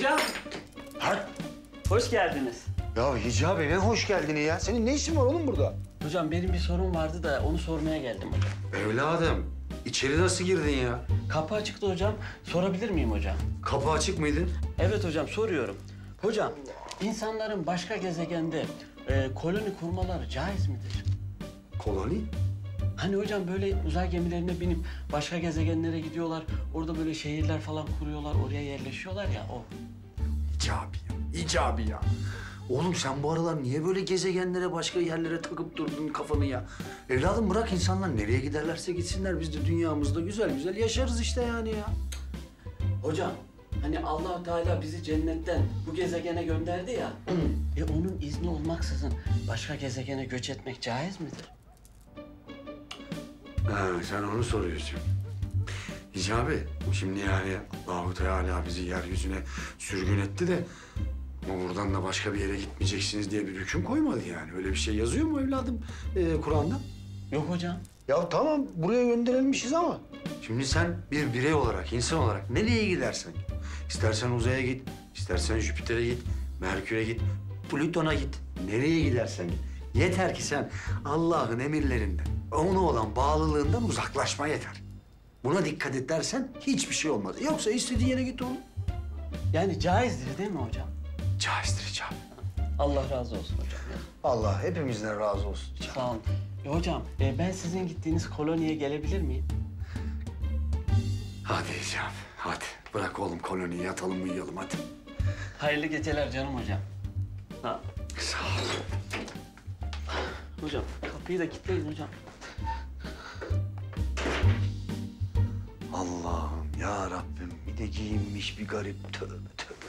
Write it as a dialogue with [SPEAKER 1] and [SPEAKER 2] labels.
[SPEAKER 1] Hocam,
[SPEAKER 2] Ha?
[SPEAKER 1] hoş geldiniz.
[SPEAKER 2] Ya Hicabi ne hoş geldin ya. Senin ne işin var oğlum burada?
[SPEAKER 1] Hocam benim bir sorun vardı da onu sormaya geldim hocam.
[SPEAKER 3] Evladım, içeri nasıl girdin ya?
[SPEAKER 1] Kapı açıktı hocam. Sorabilir miyim hocam?
[SPEAKER 3] Kapı açık mıydı?
[SPEAKER 1] Evet hocam soruyorum. Hocam, insanların başka gezegende e, koloni kurmaları caiz midir?
[SPEAKER 3] Koloni?
[SPEAKER 1] Hani hocam böyle uzay gemilerine binip başka gezegenlere gidiyorlar. Orada böyle şehirler falan kuruyorlar, oraya yerleşiyorlar ya o.
[SPEAKER 3] İcabi ya, icabi ya. Oğlum sen bu aralar niye böyle gezegenlere, başka yerlere takıp durdun kafanı ya? Evladım bırak insanlar nereye giderlerse gitsinler. Biz de dünyamızda güzel güzel yaşarız işte yani ya.
[SPEAKER 1] Hocam, hani allah Teala bizi cennetten bu gezegene gönderdi ya. e onun izni olmaksızın başka gezegene göç etmek caiz midir?
[SPEAKER 3] Ha, sen onu soruyorsun. İcabi, şimdi yani Allahu Teala bizi yeryüzüne sürgün etti de... Ama buradan da başka bir yere gitmeyeceksiniz diye bir hüküm koymadı yani. Öyle bir şey yazıyor mu evladım ee, Kur'an'da?
[SPEAKER 1] Yok hocam.
[SPEAKER 2] Ya tamam buraya gönderilmişiz ama.
[SPEAKER 3] Şimdi sen bir birey olarak, insan olarak nereye gidersen git. İstersen uzaya git, istersen Jüpiter'e git, Merkür'e git, Plüton'a git. Nereye gidersen git. Yeter ki sen Allah'ın emirlerinden, ona olan bağlılığından uzaklaşma yeter. Buna dikkat edersen hiçbir şey olmaz. Yoksa istediğin yere git oğlum.
[SPEAKER 1] Yani caizdir değil mi hocam?
[SPEAKER 3] Caizdir icap.
[SPEAKER 1] Allah razı olsun hocam.
[SPEAKER 2] Allah hepimizden razı olsun.
[SPEAKER 1] Sağ olun. E, hocam, e, ben sizin gittiğiniz koloniye gelebilir miyim?
[SPEAKER 3] Hadi icap, hadi. Bırak oğlum koloniyi, yatalım uyuyalım hadi.
[SPEAKER 1] Hayırlı geceler canım hocam. Ha,
[SPEAKER 3] Sağ ol.
[SPEAKER 1] hocam kapıyı da kilitleyin hocam.
[SPEAKER 2] Allah'ım ya Rabbim bir de giyinmiş bir garip tövbe tövbe.